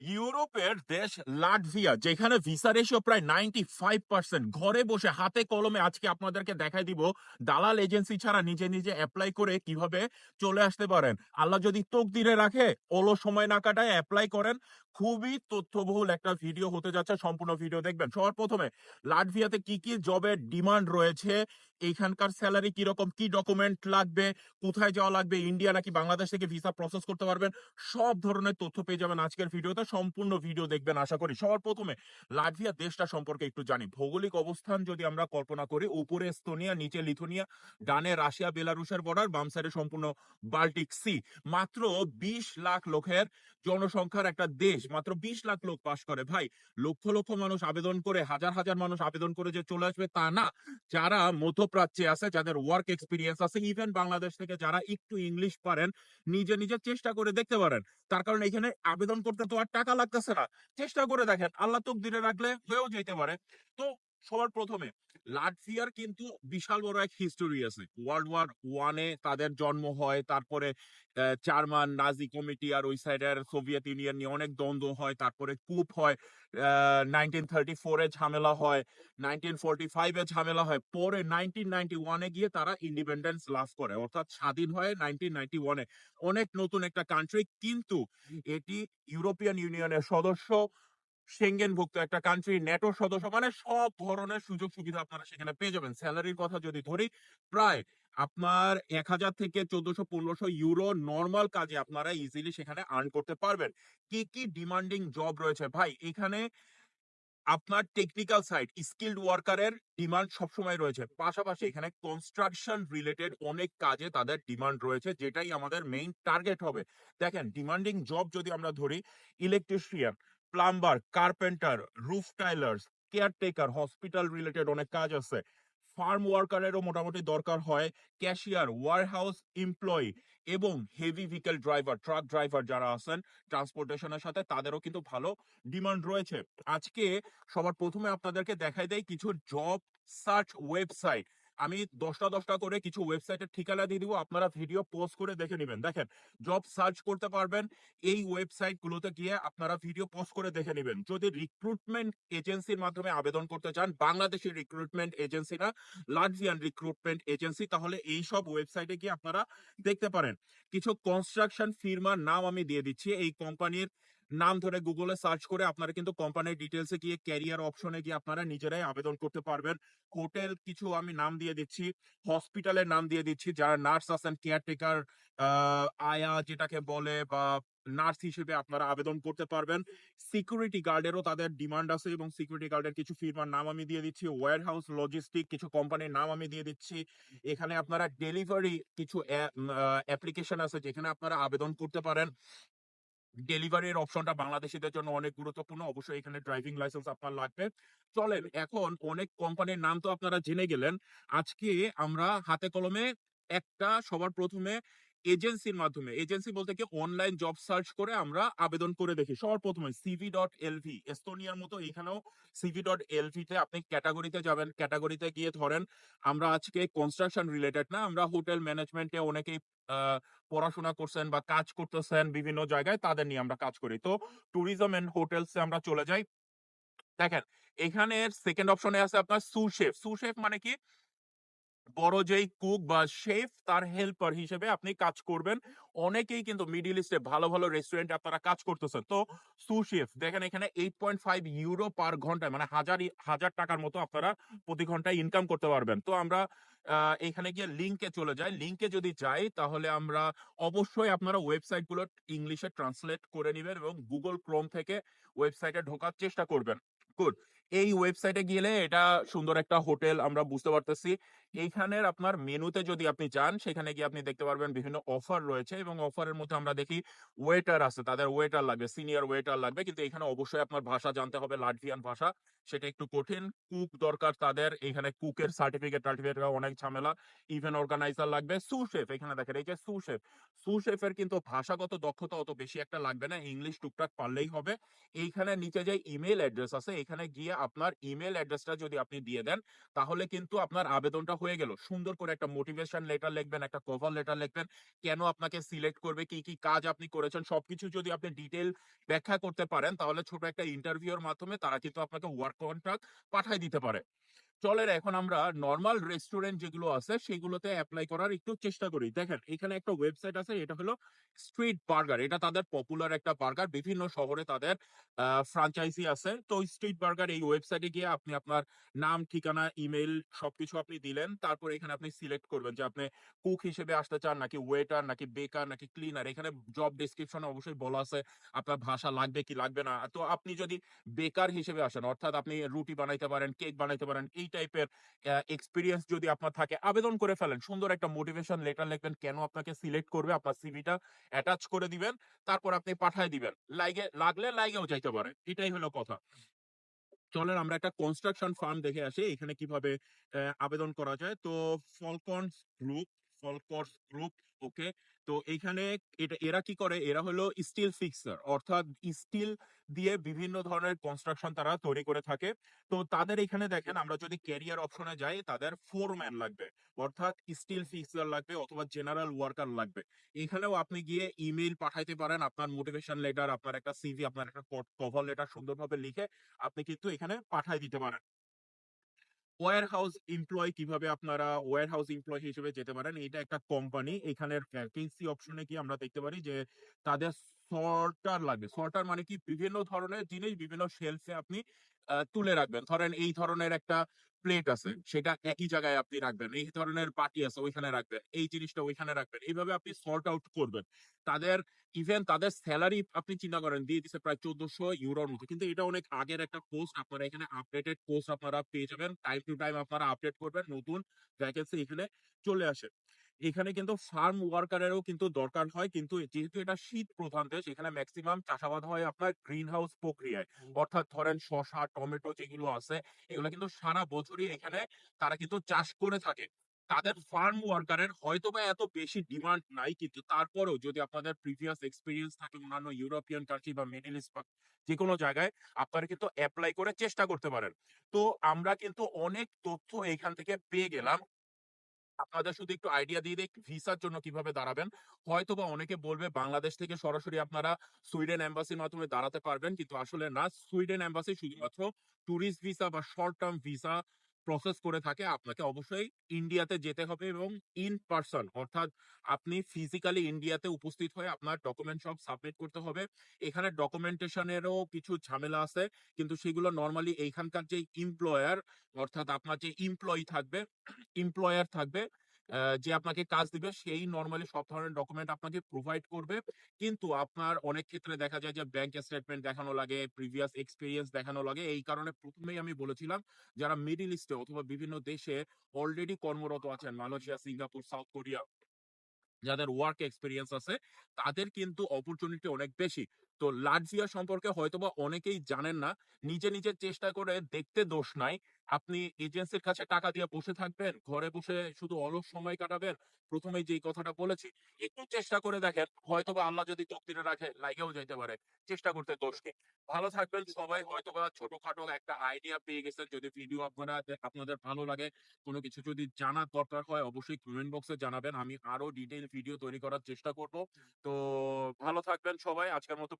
ইউরোপের দেশ লাটভিয়া, যেখানে ভিসা রেশিও প্রায় নাইনটি ফাইভ পার্সেন্ট ঘরে বসে, হাতে কলমে আজকে আপনাদেরকে দেখাই দিব দালাল এজেন্সি ছাড়া নিজে নিজে অ্যাপ্লাই করে কীভাবে চলে আসতে পারেন। আল্লাহ যদি তোক দিনে রাখে, ওলো সময় না কাটায় অ্যাপ্লাই করেন। খুবই তথ্যবহুল একটা ভিডিও হতে যাচ্ছে, সম্পূর্ণ ভিডিও দেখবেন। সবার প্রথমে, লাটভিয়াতে কি কি জবের ডিমান্ড রয়েছে এইখানকার স্যালারি কীরকম, কি ডকুমেন্ট লাগবে, কোথায় যাওয়া লাগবে, ইন্ডিয়া নাকি বাংলাদেশ থেকে ভিসা প্রসেস করতে পারবেন, সব ধরনের তথ্য পেয়ে যাবেন আজকের ভিডিওতে সম্পূর্ণ ভিডিও দেখবেন, আশা করি। সবার প্রথমে, লাটভিয়া দেশটা সম্পর্কে একটু জানি। ভৌগোলিক অবস্থান যদি আমরা কল্পনা করি, উপরে এস্তোনিয়া, নিচে লিথুনিয়া, ডানে রাশিয়া, বেলারুশের বর্ডার বাম সাইডে সম্পূর্ণ বাল্টিক সি মাত্র বিশ লাখ লোকের জনসংখ্যার একটা দেশ, মাত্র বিশ লাখ লোক পাশ করে। ভাই, লক্ষ লক্ষ মানুষ আবেদন করে, হাজার হাজার মানুষ আবেদন করে যে চলে আসবে তা না। যারা মধ্যপ্রাচ্যে আছে, যাদের ওয়ার্ক এক্সপিরিয়েন্স আছে ইভেন বাংলাদেশ থেকে যারা একটু ইংলিশ পারেন, নিজে নিজে চেষ্টা করে দেখতে পারেন। তার কারণে এখানে আবেদন করতে তো আর টাকা লাগতেছে না। চেষ্টা করে দেখেন, আল্লাহ তকদিরে রাখলে হয়েও যেতে পারে। তো সবার প্রথমে লাটভিয়ার কিন্তু বিশাল বড় এক হিস্টোরি আছে। ওয়ার্ল্ড ওয়ার ওয়ানে তাদের জন্ম হয় তারপরে আহ, জার্মান নাজি কমিটি আর ওই সাইডের সোভিয়েত ইউনিয়ন নিয়ে অনেক দ্বন্দ্ব হয় তারপরে কূপ হয় নাইনটিন থার্টি ফোরে ঝামেলা হয় নাইনটিন ফোরটি ফাইভে ঝামেলা হয় পরে নাইনটিন নাইনটি ওয়ানে গিয়ে তারা ইন্ডিপেন্ডেন্স লাভ করে অর্থাৎ স্বাধীন হয় নাইনটিন নাইনটি ওয়ানে অনেক নতুন একটা কান্ট্রি কিন্তু এটি ইউরোপিয়ান ইউনিয়নের সদস্য সেঙ্গেনভুক্ত একটা কান্ট্রি নেটোর সদস্য মানে সব ধরনের সুযোগ সুবিধা আপনারা সেখানে পেয়ে যাবেন। স্যালারির কথা যদি ধরি, প্রায় আপনার এক হাজার থেকে চোদ্দশো পনেরোশো ইউরো নর্মাল কাজে আপনারা ইজিলি সেখানে আর্ন করতে পারবেন। কি কি ডিমান্ডিং জব রয়েছে? ভাই, এখানে আপনার টেকনিক্যাল সাইড স্কিল্ড ওয়ার্কারের ডিমান্ড সবসময় রয়েছে। পাশাপাশি এখানে কনস্ট্রাকশন রিলেটেড অনেক কাজে তাদের ডিমান্ড রয়েছে, যেটাই আমাদের মেইন টার্গেট হবে। দেখেন ডিমান্ডিং জব যদি আমরা ধরি electrician plumber carpenter roof tilers caretaker hospital related অনেক কাজ আছে। ফার্ম ওয়ার্কারেরও মোটামুটি দরকার হয়। ক্যাশিয়ার ওয়ারহাউস এমপ্লয়ি এবং heavy vehicle driver truck driver যারা আছেন ট্রান্সপোর্টেশনের সাথে, তাদেরও কিন্তু ভালো ডিমান্ড রয়েছে। আজকে সবার প্রথমে আপনাদেরকে দেখাই দেয় কিছু জব সার্চ ওয়েবসাইট আমি দশটা দশটা করে কিছু ওয়েবসাইটের ঠিকানা দিয়ে দিব, আপনারা ভিডিও পোস্ট করে দেখে নেবেন। দেখেন জব সার্চ করতে পারবেন, এই ওয়েবসাইট গুলোতে গিয়ে আপনারা ভিডিও পোস্ট করে দেখে নেবেন। যদি রিক্রুটমেন্ট এজেন্সির মাধ্যমে আবেদন করতে চান বাংলাদেশের রিক্রুটমেন্ট এজেন্সি না লাটভিয়ান রিক্রুটমেন্ট এজেন্সি তাহলে এই সব ওয়েবসাইটে গিয়ে আপনারা দেখতে পারেন। কিছু কনস্ট্রাকশন ফির্মার নাম আমি দিয়ে দিচ্ছি, এই কোম্পানির নাম ধরে গুগলে সার্চ করে আপনারা কিন্তু কোম্পানির ডিটেলসে গিয়ে ক্যারিয়ার অপশনে গিয়ে আপনারা নিজেরাই আবেদন করতে পারবেন। হোটেল কিছু আমি নাম দিয়ে দিচ্ছি হসপিটালের নাম দিয়ে দিচ্ছি, যারা নার্স আছেন কেয়ারটেকার আয়া যেটাকে বলে বা নার্স হিসেবে আপনারা আবেদন করতে পারবেন। সিকিউরিটি গার্ডেরও তাদের ডিমান্ড আছে এবং সিকিউরিটি গার্ডের কিছু ফির্মার নাম আমি দিয়ে দিচ্ছি। ওয়ার হাউস লজিস্টিক কিছু কোম্পানির নাম আমি দিয়ে দিচ্ছি। এখানে আপনারা ডেলিভারি কিছু অ্যাপ্লিকেশন আছে যেখানে আপনারা আবেদন করতে পারেন। ডেলিভারির অপশনটা বাংলাদেশিদের জন্য অনেক গুরুত্বপূর্ণ। অবশ্যই এখানে ড্রাইভিং লাইসেন্স আপনার লাগবে। চলেন, এখন অনেক কোম্পানির নাম তো আপনারা জেনে গেলেন। আজকে আমরা হাতে কলমে একটা, সবার প্রথমে এজেন্সির মাধ্যমে এজেন্সি বলতে কি অনলাইন জব সার্চ করে আমরা আবেদন করে দেখি। সবার প্রথমে সিভি ডট এলভি এস্তোনিয়ার মতো এখানেও সিভি ডট এলভিতে আপনি ক্যাটাগরিতে যাবেন। ক্যাটাগরিতে গিয়ে ধরেন, আমরা আজকে কনস্ট্রাকশন রিলেটেড না, আমরা হোটেল ম্যানেজমেন্টে অনেকেই পড়াশোনা করছেন বা কাজ করতেছেন বিভিন্ন জায়গায়, তাদের নিয়ে আমরা কাজ করি। তো ট্যুরিজম এন্ড হোটেলসে আমরা চলে যাই। দেখেন এখানে সেকেন্ড অপশনে আছে আপনার সুশেফ সুশেফ মানে কি? বড় যেই কুক বা শেফ, তার হেল্পার হিসেবে আপনি কাজ করবেন। অনেকেই কিন্তু মিডিল ইস্টে ভালো ভালো রেস্টুরেন্টে আপনারা কাজ করতেছেন। তো সুশেফ দেখেন এখানে eight point five euro per ঘন্টায় মানে হাজার হাজার টাকার মতো আপনারা প্রতি ঘন্টায় ইনকাম করতে পারবেন। তো আমরা এখানে গিয়ে লিঙ্কে চলে যাই। লিঙ্কে যদি যাই, তাহলে আমরা অবশ্যই আপনারা ওয়েবসাইটগুলো ইংলিশে ট্রান্সলেট করে নেবেন এবং গুগল ক্রোম থেকে ওয়েবসাইটে ঢোকার চেষ্টা করবেন। গুড এই ওয়েবসাইটে গেলে এটা সুন্দর একটা হোটেল আমরা বুঝতে পারতেছি। এইখানের আপনার মেনুতে যদি আপনি যান, সেখানে গিয়ে আপনি দেখতে পারবেন বিভিন্ন অফার রয়েছে এবং অফারের মধ্যে আমরা দেখি ওয়েটার আছে, তাদের ওয়েটার লাগবে সিনিয়র ওয়েটার লাগবে। কিন্তু এখানে অবশ্যই আপনার ভাষা জানতে হবে লাটভিয়ান ভাষা। সেটা একটু কঠিন। কুক দরকার তাদের, এখানে কুকের সার্টিফিকেট টার্টিফিকেট অনেক ঝামেলা। ইভেন্ট অর্গানাইজার লাগবে। সুশেফ এখানে দেখেন এই যে সুশেফ সুশেফের কিন্তু ভাষাগত দক্ষতা অত বেশি একটা লাগবে না। ইংলিশ টুকটাক পারলেই হবে। এইখানে নিচে যে ইমেল অ্যাড্রেস আছে, এখানে গিয়ে আপনার ইমেল অ্যাড্রেসটা যদি আপনি দিয়ে দেন, তাহলে কিন্তু আপনার আবেদনটা হয়ে গেল। সুন্দর করে একটা মোটিভেশন লেটার লিখবেন, একটা কভার লেটার লিখবেন, কেন আপনাকে সিলেক্ট করবে, কি কি কাজ আপনি করেছেন, সবকিছু যদি আপনি ডিটেল ব্যাখ্যা করতে পারেন, তাহলে ছোট একটা ইন্টারভিউর মাধ্যমে তারা কিন্তু আপনাকে ওয়ার্ক কন্ট্রাক্ট পাঠাই দিতে পারে। চলেন, এখন আমরা নর্মাল রেস্টুরেন্ট যেগুলো আছে, সেগুলোতে অ্যাপ্লাই করার একটু চেষ্টা করি। দেখেন, এখানে একটা ওয়েবসাইট আছে, এটা হলো স্ট্রিট বার্গার এটা তাদের পপুলার একটা বার্গার বিভিন্ন শহরে তাদের ফ্রাঞ্চাইজি আছে। তো স্ট্রিট বার্গার এই ওয়েবসাইটে গিয়ে আপনি আপনার নাম, ঠিকানা ইমেল সবকিছু আপনি দিলেন, তারপর এখানে আপনি সিলেক্ট করবেন যে আপনি কুক হিসেবে আসতে চান, নাকি ওয়েটার নাকি বেকার নাকি ক্লিনার এখানে জব ডেসক্রিপশনে অবশ্যই বলা আছে, আপনার ভাষা লাগবে কি লাগবে না। তো আপনি যদি বেকার হিসেবে আসেন, অর্থাৎ আপনি রুটি বানাইতে পারেন কেক বানাইতে পারেন, এই টাইপের এক্সপিরিয়েন্স যদি আপনার থাকে, আবেদন করে ফেলেন। সুন্দর একটা মোটিভেশন লেটার লিখবেন, কেন আপনাকে সিলেক্ট করবে, আপনার সিভিটা অ্যাটাচ করে দিবেন, তারপর আপনি পাঠায় দিবেন। লাইগে, লাগলে লাইগেও যাইতে পারে। এটাই হলো কথা। চলেন আমরা একটা কনস্ট্রাকশন ফার্ম দেখে আসি। এখানে কীভাবে আবেদন করা যায়। তো ফলকনস গ্রুপ ফলকর্স গ্রুপ ওকে তো এইখানে এটা, এরা কি করে? এরা হলো স্টিল ফিক্সার অর্থাৎ স্টিল দিয়ে বিভিন্ন ধরনের কনস্ট্রাকশন তারা তৈরি করে থাকে। তো তাদের এখানে দেখেন, আমরা যদি ক্যারিয়ার অপশনে যাই, তাদের ফোরম্যান লাগবে, অর্থাৎ স্টিল ফিক্সার লাগবে অথবা জেনারেল ওয়ার্কার লাগবে। এখানেও আপনি গিয়ে ইমেল পাঠাইতে পারেন, আপনার মোটিভেশন লেটার আপনার একটা সিভি আপনার একটা কভার লেটার সুন্দরভাবে লিখে আপনি কিন্তু এখানে পাঠাই দিতে পারেন। ওয়ার হাউস এমপ্লয় কীভাবে আপনারা ওয়ার হাউস এমপ্লয় হিসেবে যেতে পারেন এটা একটা কোম্পানি এখানের ভ্যাকেন্সি অপশনে কি আমরা দেখতে পারি যে, তাদের সর্টার লাগবে সর্টার মানে কি? বিভিন্ন ধরনের জিনিস, বিভিন্ন শেলফে আপনি তুলে রাখবেন। ধরেন এই ধরনের একটা প্লেট আছে, সেটা একই জায়গায় আপনি রাখবেন। এই ধরনের পার্টি আছে, ওইখানে রাখবেন। এই জিনিসটা ওইখানে রাখবেন। এইভাবে আপনি সর্ট আউট করবেন। তাদের ইভেন তাদের স্যালারি আপনি চিন্তা করেন, দিয়ে দিচ্ছে প্রায় চোদ্দশো ইউরোর মতো। কিন্তু এটা অনেক আগের একটা পোস্ট আপনারা এখানে আপডেটেড পোস্ট আপনারা পেয়ে যাবেন। টাইম টু টাইম আপনারা আপডেট করবেন নতুন ভ্যাকেন্সি এখানে চলে আসে। এখানে কিন্তু ফার্ম ওয়ার্কারেরও কিন্তু দরকার হয়। কিন্তু যেহেতু এটা শীত প্রধান দেশ এখানে ম্যাক্সিমাম চাষাবাদ হয় আপনার গ্রিন হাউস প্রক্রিয়ায় অর্থাৎ ধরেন শসা টমেটো যেগুলো আছে এগুলো কিন্তু সারা বছরই এখানে তারা কিন্তু চাষ করে থাকে। তাদের ফার্ম ওয়ার্কারের হয়তো বা এত বেশি ডিমান্ড নাই কিন্তু তারপরেও যদি আপনাদের প্রিভিয়াস এক্সপিরিয়েন্স থাকে অন্যান্য ইউরোপিয়ান কান্ট্রি বা মিডিল ইস্ট বা যে কোনো জায়গায় আপনারা কিন্তু অ্যাপ্লাই করে চেষ্টা করতে পারেন। তো আমরা কিন্তু অনেক তথ্য এখান থেকে পেয়ে গেলাম। আপনাদের শুধু একটু আইডিয়া দিয়ে দিই ভিসার জন্য কীভাবে দাঁড়াবেন। হয়তো বা অনেকে বলবে, বাংলাদেশ থেকে সরাসরি আপনারা সুইডেন এম্বাসির মাধ্যমে দাঁড়াতে পারবেন। কিন্তু আসলে না সুইডেন এম্বাসি শুধুমাত্র টুরিস্ট ভিসা বা শর্ট টার্ম ভিসা প্রসেস করে থাকে, আপনাকে অবশ্যই ইন্ডিয়াতে যেতে হবে এবং ইন পার্সন অর্থাৎ আপনি ফিজিক্যালি ইন্ডিয়াতে উপস্থিত হয়ে আপনার ডকুমেন্ট সব সাবমিট করতে হবে। এখানে ডকুমেন্টেশনেরও কিছু ঝামেলা আছে, কিন্তু সেগুলো নর্মালি এইখানকার যে ইমপ্লয়ার অর্থাৎ আপনার যে এমপ্লয়ি থাকবে এমপ্লয়ার থাকবে যে আপনাকে কাজ দিবে, সেই নর্মালি সব ধরনের ডকুমেন্ট আপনাকে প্রোভাইড করবে। কিন্তু আপনার অনেক ক্ষেত্রে দেখা যায় যে ব্যাংক স্টেটমেন্ট দেখানো লাগে প্রিভিয়াস এক্সপিরিয়েন্স দেখানো লাগে। এই কারণে প্রথমেই আমি বলেছিলাম, যারা মিডিল ইস্টে অথবা বিভিন্ন দেশে অলরেডি কর্মরত আছেন, মালয়েশিয়া, সিঙ্গাপুর, সাউথ কোরিয়া, যাদের ওয়ার্ক এক্সপিরিয়েন্স আছে, তাদের কিন্তু অপরচুনিটি অনেক বেশি। তো লাটভিয়া সম্পর্কে হয়তোবা অনেকেই জানেন না। নিজে নিজে চেষ্টা করে দেখতে দোষ নাই। আপনি এজেন্সির কাছে টাকা দিয়ে বসে থাকবেন, ঘরে বসে শুধু অলস সময় কাটাবেন। প্রথমেই যেই কথাটা বলেছি, একটু চেষ্টা করে দেখেন, হয়তোবা আল্লাহ যদি তকদিরে রাখে লাগেও যেতে পারে। চেষ্টা করতে দোষ নেই। ভালো থাকবেন সবাই, হয়তোবা ছোটখাটো একটা আইডিয়া পেয়ে গেছেন। যদি ভিডিও আপনারা, আপনাদের ভালো লাগে, কোনো কিছু যদি জানার দরকার হয়, অবশ্যই কমেন্ট বক্সে জানাবেন। আমি আরও ডিটেইল ভিডিও তৈরি করার চেষ্টা করব। তো ভালো থাকবেন সবাই। আজকের মতো